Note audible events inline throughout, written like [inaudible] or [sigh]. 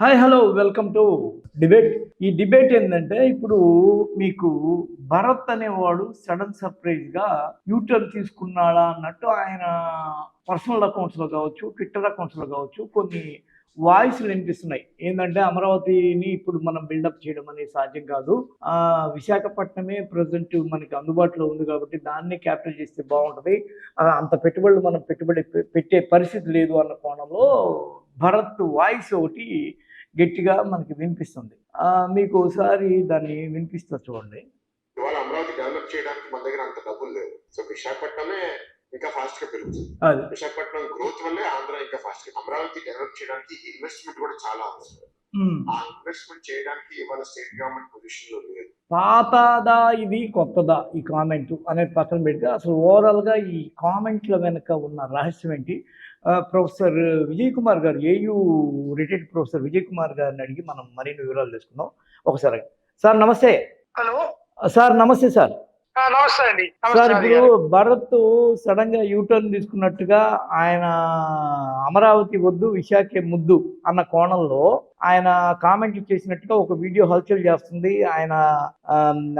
Hi hello welcome to debate ఈ debate ఏంటంటే ఇప్పుడు మీకు భరత్ అనేవాడు సడన్ సర్ప్రైజ్గా యూటర్న్ తీసుకున్నాడా అన్నట్టు ఆయన పర్సనల్ అకౌంట్స్లో కావచ్చు ట్విట్టర్ అకౌంట్స్లో కావచ్చు కొన్ని వాయిస్లు వినిపిస్తున్నాయి. ఏంటంటే అమరావతిని ఇప్పుడు మనం బిల్డప్ చేయడం అనేది సాధ్యం కాదు. విశాఖపట్నమే ప్రజెంట్ మనకి అందుబాటులో ఉంది కాబట్టి దాన్ని క్యాప్చర్ చేస్తే బాగుంటుంది. అంత పెట్టుబడులు మనం పెట్టుబడి పె- పెట్టే పరిస్థితి లేదు అన్న కోణంలో భరత్ వాయిస్ ఒకటి గట్టిగా మనకి వినిపిస్తుంది. ఆ, మీకు ఒకసారి దాన్ని వినిపిస్తా చూడండి. ఇవాళ అమరావతి డెవలప్ చేయడానికి మన దగ్గర అంత డబ్బులు లేవు. సో విశాఖపట్నమే ఇంకా ఫాస్ట్గా పెరుగుతుంది. అది. విశాఖపట్నం గ్రోత్ వల్లే ఆంధ్ర ఇంకా ఫాస్ట్గా అమరావతి డెవలప్ చేయడానికి ఇన్వెస్ట్మెంట్ కూడా చాలా అవసరం. ఆ ఇన్వెస్ట్మెంట్ చేయడానికి ఇవాళ స్టేట్ గవర్నమెంట్ పొజిషన్లో లేదు. పాతదా ఇది కొత్తదా? ఈ కామెంట్ అనేది పక్కన పెడితే అసలు ఓవరాల్గా ఈ కామెంట్ల వెనుక ఉన్న రహస్యం ఏంటి? ప్రొఫెసర్ విజయ్ కుమార్ గారు AU retired professor Vijay Kumar గారిని అడిగి మనం మరిన్ని వివరాలు తెలుసుకుందాం. ఒకసారి సార్ నమస్తే. హలో. సార్ నమస్తే సార్. నమస్తే అండి. సార్. ఇప్పుడు భరత్ సడన్గా యూటర్న్ తీసుకున్నట్టుగా ఆయన అమరావతి వద్దు విశాఖ ముద్దు అన్న కోణంలో ఆయన కామెంట్లు చేసినట్టుగా ఒక వీడియో హల్చల్ చేస్తుంది. ఆయన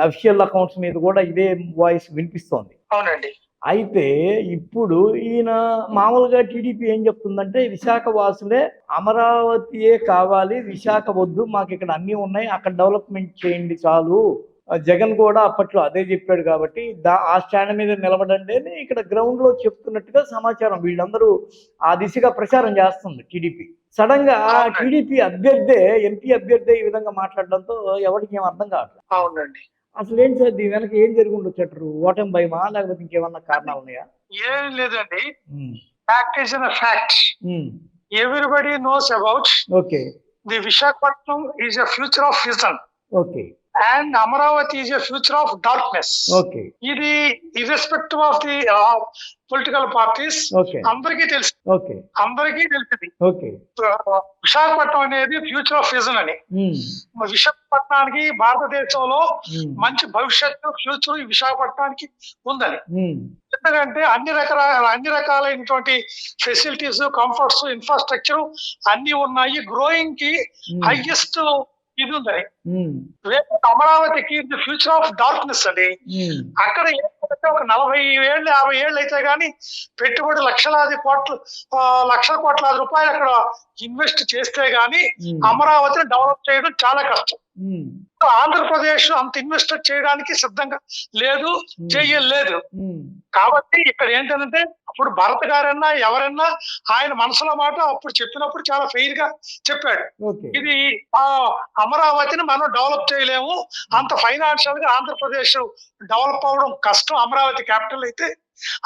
అఫిషియల్ అకౌంట్స్ మీద కూడా ఇదే వాయిస్ వినిపిస్తోంది. అవునండి. అయితే ఇప్పుడు ఈయన మామూలుగా టీడీపీ ఏం చెప్తుందంటే విశాఖ వాసులే అమరావతియే కావాలి విశాఖ వద్దు మాకు ఇక్కడ అన్నీ ఉన్నాయి అక్కడ డెవలప్మెంట్ చేయండి చాలు. జగన్ కూడా అప్పట్లో అదే చెప్పాడు కాబట్టి దా ఆ స్టాండ్ మీద నిలబడండి అని ఇక్కడ గ్రౌండ్లో చెప్తున్నట్టుగా సమాచారం. వీళ్ళందరూ ఆ దిశగా ప్రచారం చేస్తుంది టీడీపీ. సడన్గా. టీడీపీ అభ్యర్థే ఎంపీ అభ్యర్థే ఈ విధంగా మాట్లాడడంతో ఎవరికి ఏం అర్థం కావట్లేదు. అవునండి. అసలు ఏం సార్ దీని వెనక ఏం జరిగి ఉండొచ్చు ఓటమి భయమా? లేకపోతే ఇంకేమన్నా కారణాలు ఉన్నాయా? ఏం లేదండి. Fact on fact everybody knows about okay. The Visakhapatnam is future of vision okay. And Amaravati is a future of darkness ఇది irrespective of the political parties అందరికీ తెలుసు. అందరికీ తెలిసింది. విశాఖపట్నం అనేది ఫ్యూచర్ ఆఫ్ విజన్ అని. ఉమ్, విశాఖపట్నానికి భారతదేశంలో ఉమ్, మంచి భవిష్యత్తు ఫ్యూచర్ విశాఖపట్నానికి ఉందని. ఉమ్, ఎందుకంటే అన్ని రకాల అన్ని రకాలైనటువంటి ఫెసిలిటీస్ కంఫర్ట్స్ ఇన్ఫ్రాస్ట్రక్చర్ అన్ని ఉన్నాయి. గ్రోయింగ్కి హైయెస్ట్ ఇది ఉందని ఉమ్, రేపు అమరావతికి ది ఫ్యూచర్ ఆఫ్ డార్క్నెస్ అండి. ఉమ్, అక్కడ ఒక నలభై ఏళ్ళు యాభై ఏళ్ళు అయితే గానీ పెట్టుబడి లక్షలాది కోట్లు ఆ, లక్షల కోట్లాది రూపాయలు అక్కడ ఇన్వెస్ట్ చేస్తే గానీ అమరావతిని డెవలప్ చేయడం చాలా కష్టం. ఆంధ్రప్రదేశ్ అంత ఇన్వెస్ట్ చేయడానికి సిద్ధంగా లేదు చేయలేదు. కాబట్టి ఇక్కడ ఏంటంటే అప్పుడు భరత్ గారన్నా ఎవరన్నా ఆయన మనసులో మాట అప్పుడు చెప్పినప్పుడు చాలా ఫెయిర్గా చెప్పాడు. ఇది ఆ అమరావతిని మనం డెవలప్ చేయలేము. అంత ఫైనాన్షియల్గా ఆంధ్రప్రదేశ్ డెవలప్ అవడం కష్టం అమరావతి క్యాపిటల్ అయితే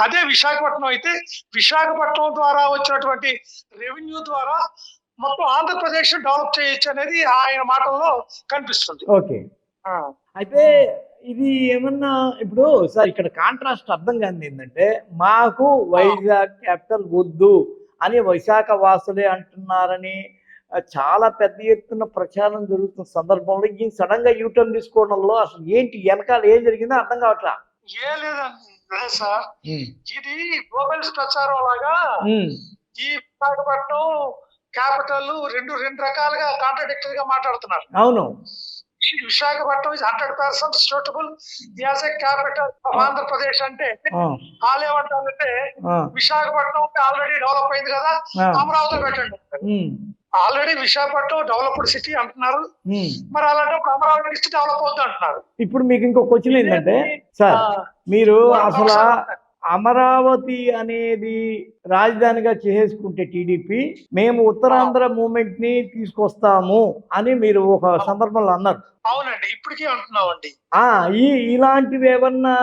అదే విశాఖపట్నం అయితే విశాఖపట్నం ద్వారా వచ్చినటువంటి రెవెన్యూ ద్వారా మొత్తం ఆంధ్రప్రదేశ్ డెవలప్ చేయొచ్చు అనేది ఆయన మాటల్లో కనిపిస్తుంది. ఓకే. అయితే ఇది ఏమన్నా ఇప్పుడు సార్ ఇక్కడ కాంట్రాస్ట్ అర్థం కాని ఏంటంటే మాకు వైజాగ్ క్యాపిటల్ వద్దు అని విశాఖ వాసులే అంటున్నారని చాలా పెద్ద ఎత్తున ప్రచారం జరుగుతున్న సందర్భంలో ఈ సడన్గా యూటర్న్ తీసుకోవడంలో అసలు ఏంటి వెనకాల ఏం జరిగిందో అర్థం కావట్లా? ఏ లేదండి సార్ ఇది గ్లోబల్స్ ప్రచారం లాగా ఈ విశాఖపట్నం క్యాపిటల్ రెండు రెండు రకాలుగా కాంట్రడిక్టరీ గా మాట్లాడుతున్నారు. అవును. Visakhapatnam is hundred percent suitable as a capital of Andhra Pradesh అంటే వాళ్ళు ఏమంటారంటే విశాఖపట్నం ఆల్రెడీ డెవలప్ అయింది కదా అమరావతి పెట్టండి. ఆల్రెడీ విశాఖపట్నం డెవలప్డ్ సిటీ అంటున్నారు. మరి అలాంటప్పుడు అమరావతి ఇస్తే డెవలప్ అవుతుంది అంటున్నారు. ఇప్పుడు మీకు ఇంకో క్వశ్చన్ ఏంటంటే సార్ మీరు అసలు అమరావతి అనేది రాజధానిగా చేసుకుంటే టీడీపీ మేము ఉత్తరాంధ్ర మూమెంట్ని తీసుకొస్తాము అని మీరు ఒక సందర్భంలో అన్నారు. అవునండి ఇప్పటికీ అంటున్నామండి. ఆ ఈ ఇలాంటివి ఏమన్నా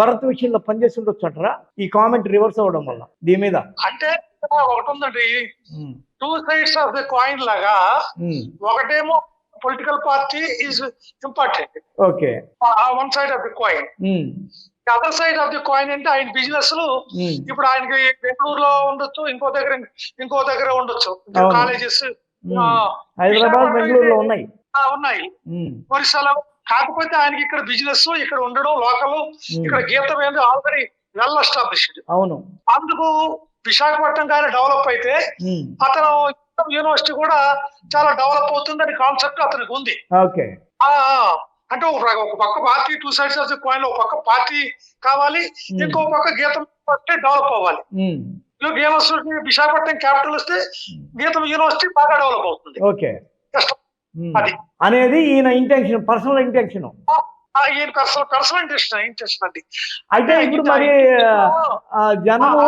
భరత్ విషయంలో పనిచేసి ఉండొచ్చు అంటారా? ఈ కామెంట్ రివర్స్ అవ్వడం వల్ల దీని మీద. అంటే ఒకటి ఉందండి. Two sides of the coin లాగా ఒకటేమో political party is important okay one side of the coin other side of the coin అంటే ఆయన బిజినెస్లు ఉమ్, ఇప్పుడు ఆయనకి బెంగళూరులో ఉండొచ్చు ఇంకో దగ్గర ఇంకో దగ్గర ఉండొచ్చు. కాలేజెస్ ఉమ్. హైదరాబాద్ బెంగళూరులో ఉన్నాయి. ఉన్నాయి. ఉమ్, ఒరిస్సాలో కాకపోతే ఆయనకి ఇక్కడ బిజినెస్ ఇక్కడ ఉండడం లోకల్ ఇక్కడ గీతం ఏంది ఆల్రెడీ వెల్ ఎస్టాబ్లిష్డ్ అవును. అందుకు విశాఖపట్నం కానీ డెవలప్ అయితే అతను యూనివర్సిటీ కూడా చాలా డెవలప్ అవుతుందని కాన్సెప్ట్ అతనికి ఉంది. ఓకే. ఆ, ఆ, అంటే ఒక పక్క party two sides of the coin ఒక పక్క పార్టీ కావాలి ఇంకో పక్క గీతం యూనివర్సిటీ డెవలప్ అవ్వాలి. యూనివర్సిటీ విశాఖపట్నం క్యాపిటల్ వస్తే గీతం యూనివర్సిటీ బాగా డెవలప్ అవుతుంది. ఓకే. అది. అనేది ఈయన ఇంటెన్షన్ పర్సనల్ ఇంటెన్షన్ ఆ, ఈయన పర్సనల్ పర్సనల్ ఇంట్రెస్ట్ ఇంట్రెస్ట్ అండి అయితే ఇప్పుడు మరి ఆ, జనము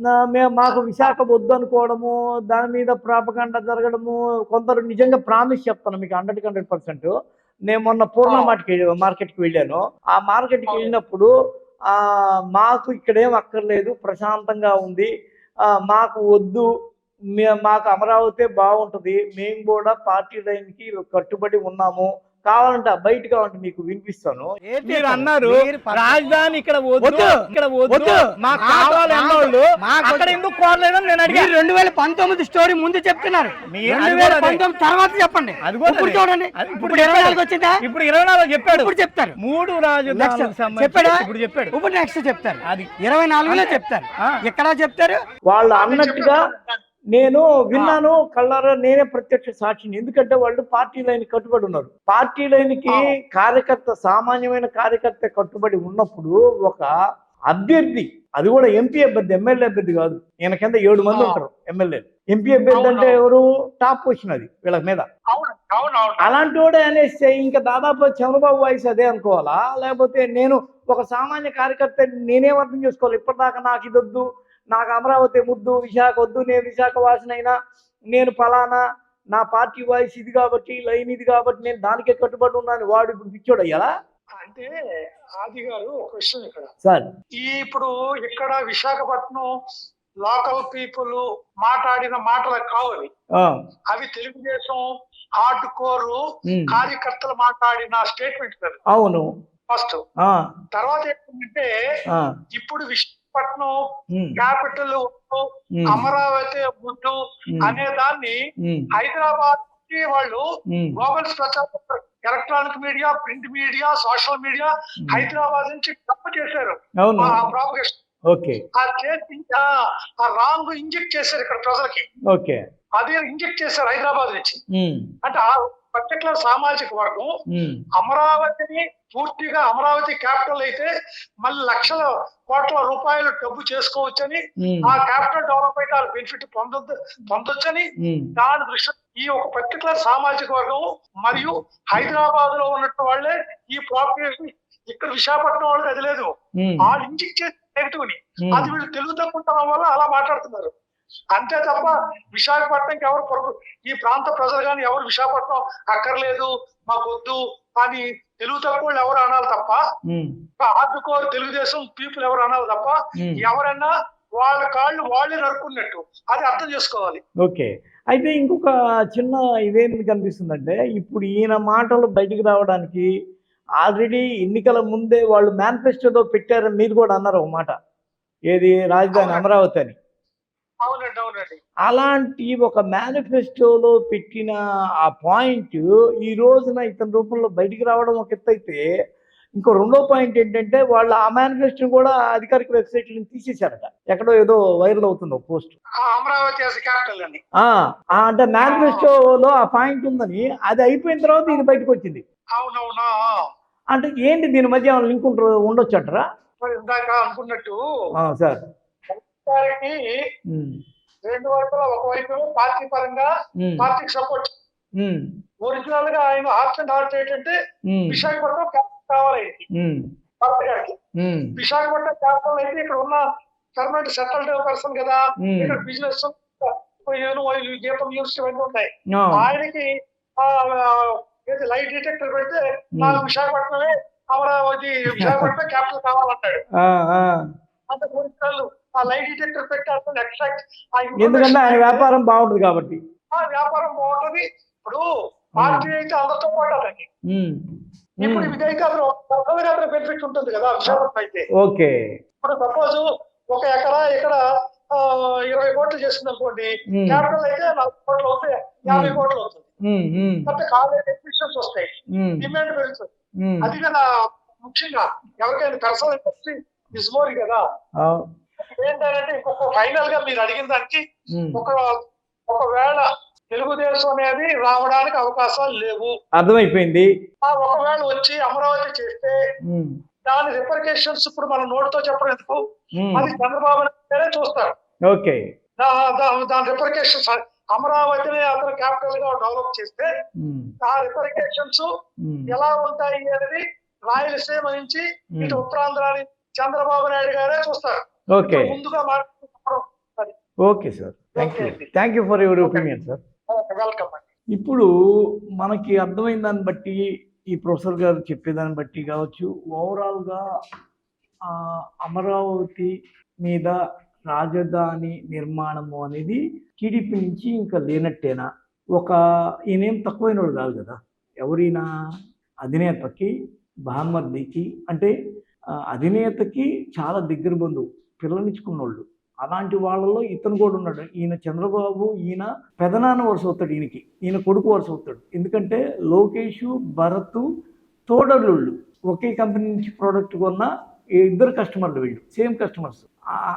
నా- మే- మాకు విశాఖ వద్దు అనుకోవడము దాని మీద ప్రాపకాండ జరగడము కొందరు నిజంగా ప్రామిస్ చెప్తాను మీకు హండ్రెడ్ హండ్రెడ్ పర్సెంట్. నేను మొన్న పూర్ణ మార్కెట్ మార్కెట్కి వెళ్ళాను. ఆ మార్కెట్కి అవును. వెళ్ళినప్పుడు ఆ మాకు ఇక్కడేం అక్కర్లేదు ప్రశాంతంగా ఉంది. ఆ మాకు వద్దు మాకు అమరావతి బాగుంటుంది. మేము కూడా పార్టీ లైన్కి కట్టుబడి ఉన్నాము. కావాలంటే బయట కావాలంటే మీకు వినిపిస్తాను మీరు అన్నారు రాజధాని ఇక్కడ వద్దు. ఇక్కడ వద్దు వద్దు. మాకు మాకు- కావాలి అన్నోళ్ళు మాకు అక్కడ. ఎందుకు కోరలేదని నేను అడిగా రెండు వేల పంతొమ్మిది స్టోరీ ముందు చెప్తున్నారు రెండు వేల. పంతొమ్మిది తర్వాత చెప్పండి అది కూడా ఇప్పుడు. చూడండి ఇప్పుడు ఇరవై. నాలుగు వచ్చిందా ఇప్పుడు ఇరవై నాలుగు చెప్పాడు ఇప్పుడు చెప్తారు మూడు రాజధానులకు చెప్పాడా ఇప్పుడు చెప్పాడు ఇప్పుడు నెక్స్ట్ చెప్తారు అది ఇరవై నాలుగులో. చెప్తారు ఆ. ఇక్కడ చెప్తారు వాళ్ళు అన్నట్టుగా నేను విన్నాను కళ్ళారా నేనే ప్రత్యక్ష సాక్షిని. ఎందుకంటే వాళ్ళు పార్టీ లైన్ కట్టుబడి ఉన్నారు. పార్టీ లైన్కి ఆ. కార్యకర్త సామాన్యమైన కార్యకర్త కట్టుబడి ఉన్నప్పుడు ఒక అభ్యర్థి అది కూడా ఎంపీ అభ్యర్థి ఎమ్మెల్యే అభ్యర్థి కాదు. ఈయన కింద ఏడు మంది. ఉంటారు ఎమ్మెల్యే. ఎంపీ అభ్యర్థి అంటే. ఎవరు? టాప్ పొజిషన్ అది వీళ్ళ మీద. అవును అవును అవును. అలాంటి వాడే అనేస్తే ఇంకా దాదాపు చంద్రబాబు వాయిస్ అదే అనుకోవాలా? లేకపోతే నేను ఒక సామాన్య కార్యకర్త నేనేం అర్థం చేసుకోవాలి? ఇప్పటిదాకా నాకు ఇది వద్దు. నాకు అమరావతి ముద్దు విశాఖ వద్దు నేను విశాఖ వాసినైనా నేను ఫలానా నా పార్టీ వాయిస్ ఇది కాబట్టి లైన్ ఇది కాబట్టి నేను దానికే కట్టుబడి ఉన్నాను. వాడు ఇప్పుడు పిచ్చోడు అయ్యాలా అంటే ఆది గారు ఒక విషయం ఇక్కడ. సార్. ఈ ఇప్పుడు ఇక్కడ విశాఖపట్నం లోకల్ పీపుల్ మాట్లాడిన మాటలు కావు అవి తెలుగుదేశం హార్డ్ కోర్ కార్యకర్తలు మాట్లాడిన స్టేట్మెంట్ అవును. ఫస్ట్. తర్వాత ఏంటంటే ఇప్పుడు విశాఖపట్నం ఉమ్, క్యాపిటల్ అమరావతి ముందు అనే దాన్ని హైదరాబాద్కి వాళ్ళు గ్లోబల్ ప్రచారం electronic media print media social media. Hyderabad నుంచి తప్పు చేశారు. ఆ ఓకే. ఆ చేసి ఆ- ఆ రాంగ్ ఇంజెక్ట్ చేశారు ఇక్కడ ప్రజలకి. ఓకే. అది ఇంజెక్ట్ చేశారు హైదరాబాద్ నుంచి. అంటే పర్టికులర్ సామాజిక వర్గం. అమరావతిని పూర్తిగా అమరావతి క్యాపిటల్ అయితే మళ్ళీ లక్షల కోట్ల రూపాయలు డబ్బు చేసుకోవచ్చని ఆ క్యాపిటల్ డెవలప్మెంట్ వాళ్ళ బెనిఫిట్ పొందొద్దు పొందొచ్చని దాని దృష్టి ఈ ఒక పర్టికులర్ సామాజిక వర్గం మరియు హైదరాబాద్లో ఉన్నట్టు వాళ్ళే ఈ ప్రాపర్టీ ఇక్కడ విశాఖపట్నం వాళ్ళకి అది లేదు. వాళ్ళు ఇంజెక్ట్ చేసి నెగిటివ్ని. అది వీళ్ళు తెలుగు తక్కువ వల్ల అలా మాట్లాడుతున్నారు. అంతే తప్ప విశాఖపట్నంకి ఎవరు పొరపు ఈ ప్రాంత ప్రజలు కానీ ఎవరు విశాఖపట్నం అక్కర్లేదు మాకు వద్దు అని తెలుగు తక్కువ ఎవరు అనాలి తప్ప ఆదుకోరు తెలుగుదేశం పీపుల్ ఎవరు అనాలి తప్ప ఉమ్. ఎవరైనా వాళ్ళ కాళ్ళు వాళ్ళే నరుకున్నట్టు అది అర్థం చేసుకోవాలి. ఓకే. అయితే ఇంకొక చిన్న ఇదేంది కనిపిస్తుందంటే ఇప్పుడు ఈయన మాటలు బయటికి రావడానికి ఆల్రెడీ ఎన్నికల ముందే వాళ్ళు మేనిఫెస్టోలో పెట్టారని మీరు కూడా అన్నారు ఒక మాట. ఏది? రాజధాని. అమరావతి అని. అలాంటి ఒక మేనిఫెస్టోలో పెట్టిన ఆ పాయింట్ ఈ రోజున ఇతని రూపంలో బయటికి రావడం ఒక ఎత్తు అయితే ఇంకో రెండో పాయింట్ ఏంటంటే వాళ్ళు ఆ మేనిఫెస్టో కూడా అధికారిక వెబ్సైట్ నుంచి తీసేశారట. ఎక్కడో ఏదో వైరల్ అవుతుంది ఒక పోస్ట్ అమరావతి అంటే మేనిఫెస్టోలో ఆ పాయింట్ ఉందని అది అయిపోయిన తర్వాత ఇది బయటకు వచ్చింది. అంటే ఏంటి దీని మధ్య లింక్ ఉండొచ్చు అంటారా? అనుకున్నట్టు సార్. రెండు వైపులా ఒకవైపు పార్టీ పరంగా పార్టీకి సపోర్ట్ ఒరిజినల్గా ఆయన హార్ట్ అండ్ హార్ట్ ఏంటంటే విశాఖపట్నం క్యాపిటల్ కావాలి భర్త గారికి. విశాఖపట్నం క్యాపిటల్ అయితే ఇక్కడ ఉన్న పర్మనెంట్ సెటిల్డ్ పర్సన్ కదా. ఇక్కడ బిజినెస్ గీతం యూనివర్సిటీ ఉంటాయి. ఆయనకి లైట్ డిటెక్టర్ పెడితే. నాకు విశాఖపట్నమే అమరావతి విశాఖపట్నం క్యాపిటల్ [laughs] కావాలంటాడు. అంత ఒరిజినల్ ఆ లైట్ డిటెక్టర్ పెట్టాల్సిన ఎక్స్ట్రాక్ట్ ఎందుకంటే ఆయన వ్యాపారం బాగుంటుంది కాబట్టి. ఆ వ్యాపారం బాగుంటది. ఇప్పుడు పార్టీ అయితే అందరితో పాటు అతనికి ఉమ్, ఇప్పుడు ఇదైతే అతను బెనిఫిట్ ఉంటుంది కదా విశాఖపట్నం అయితే. ఓకే. ఇప్పుడు సపోజ్ ఒక ఎకరా ఇక్కడ ఇరవై కోట్లు చేస్తుంది అనుకోండి క్యాపిటల్ అయితే నలభై కోట్లు అవుతాయి యాభై. కోట్లు అవుతుంది కాబట్టి కాలేజ్ ఎగ్జిస్టెన్స్ వస్తాయి డిమాండ్ పెరుగుతుంది. అది కదా ముఖ్యంగా ఎవరికైనా పర్సనల్ ఇండస్ట్రీ ఇస్ మోర్ కదా. ఏంటంటే ఇంకొక ఫైనల్గా మీరు అడిగిన దానికి ఒక ఒకవేళ తెలుగుదేశం అనేది రావడానికి అవకాశాలు లేవు. అర్థమైపోయింది. ఆ ఒకవేళ వచ్చి అమరావతి చేస్తే దాని రిపర్కేషన్స్ ఇప్పుడు మన నోటితో చెప్పడం ఎందుకు? అది చంద్రబాబు నాయుడు గారే చూస్తారు. ఓకే. దాని రిపర్కేషన్స్ అమరావతిని అతను క్యాపిటల్గా డెవలప్ చేస్తే ఆ రిపర్కేషన్స్ ఎలా ఉంటాయి అనేది రాయలసీమ నుంచి ఇటు ఉత్తరాంధ్ర చంద్రబాబు నాయుడు గారే చూస్తారు. ఓకే. ముందుగా okay sir. Thank you thank you for your opinion sir welcome ఇప్పుడు మనకి అర్థమైన దాన్ని బట్టి ఈ ప్రొఫెసర్ గారు చెప్పేదాన్ని బట్టి కావచ్చు ఓవరాల్గా అమరావతి మీద రాజధాని నిర్మాణము అనేది టీడీపీ నుంచి ఇంకా లేనట్టేనా? ఒక ఈయనేం తక్కువైన వాడు కాదు కదా. ఎవరైనా అధినేతకి బామ్మర్దికి అంటే అధినేతకి చాలా దగ్గర బంధువు. పిల్లనిచ్చుకున్నోళ్ళు అలాంటి వాళ్ళలో ఇతను కూడా ఉన్నాడు. ఈయన చంద్రబాబు ఈయన పెదనాన్న వరుస అవుతాడు ఈయనకి. ఈయన కొడుకు వరుస అవుతాడు ఎందుకంటే లోకేష్ భరత్ తోడలుళ్ళు ఒకే కంపెనీ నుంచి ప్రోడక్ట్ కొన్న ఇద్దరు కస్టమర్లు వీళ్ళు. Same customers.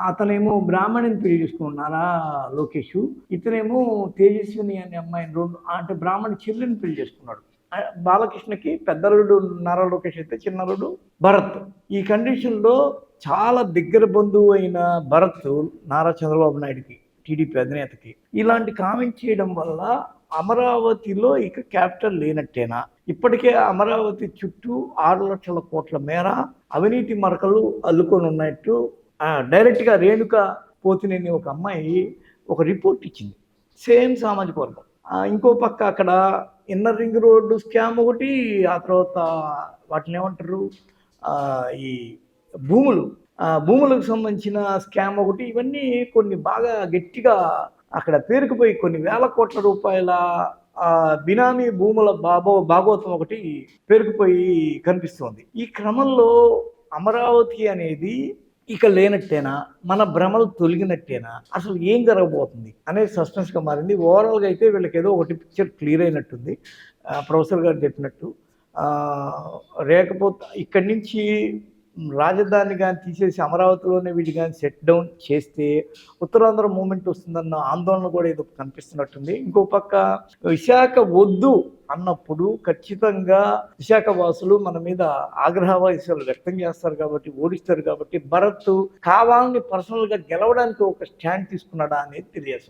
అతనేమో బ్రాహ్మణిని పెళ్ళి చేసుకున్నారా లోకేష్? ఇతనేమో తేజస్విని అనే అమ్మాయిని రెండు అంటే బ్రాహ్మణి చెల్లిని పెళ్ళి చేసుకున్నాడు. బాలకృష్ణకి పెద్దలుడు నారా లోకేష్ అయితే చిన్నలుడు భరత్. ఈ కండిషన్లో చాలా దగ్గర బంధువు అయిన భరత్ నారా చంద్రబాబు నాయుడుకి టీడీపీ అధినేతకి. ఇలాంటి కామెంట్ చేయడం వల్ల అమరావతిలో ఇక క్యాపిటల్ లేనట్టేనా? ఇప్పటికే అమరావతి చుట్టూ ఆరు లక్షల కోట్ల మేర అవినీతి మరకలు అల్లుకొని ఉన్నట్టు డైరెక్ట్గా రేణుక పోతినేని ఒక అమ్మాయి ఒక రిపోర్ట్ ఇచ్చింది. సేమ్ సామాజిక వర్గం. ఇంకో పక్క అక్కడ ఇన్నర్ రింగ్ రోడ్డు స్కామ్ ఒకటి ఆ తర్వాత వాటిని ఏమంటారు? ఈ భూములు. భూములకు సంబంధించిన స్కామ్ ఒకటి ఇవన్నీ కొన్ని బాగా గట్టిగా అక్కడ పేరుకుపోయి కొన్ని వేల కోట్ల రూపాయల బినామీ భూముల బాబో భాగవతం ఒకటి పేరుకుపోయి కనిపిస్తుంది. ఈ క్రమంలో అమరావతి అనేది ఇక లేనట్టేనా? మన భ్రమలు తొలగినట్టేనా? అసలు ఏం జరగబోతుంది? అనేది సస్పెన్స్గా మారింది. ఓవరాల్గా అయితే వీళ్ళకి ఏదో ఒకటి పిక్చర్ క్లియర్ అయినట్టుంది. ప్రొఫెసర్ గారు చెప్పినట్టు. లేకపోతే ఇక్కడి నుంచి రాజధాని కానీ తీసేసి అమరావతిలోనే వీటి కానీ సెట్ డౌన్ చేస్తే ఉత్తరాంధ్ర మూమెంట్ వస్తుందన్న ఆందోళన కూడా ఏదో కనిపిస్తున్నట్టుంది. ఇంకో పక్క విశాఖ వద్దు అన్నప్పుడు ఖచ్చితంగా విశాఖ వాసులు మన మీద ఆగ్రహవాసాలు వ్యక్తం చేస్తారు కాబట్టి ఓడిస్తారు కాబట్టి భరత్ కావాలని పర్సనల్గా గెలవడానికి ఒక స్టాండ్ తీసుకున్నాడా అనేది తెలియదు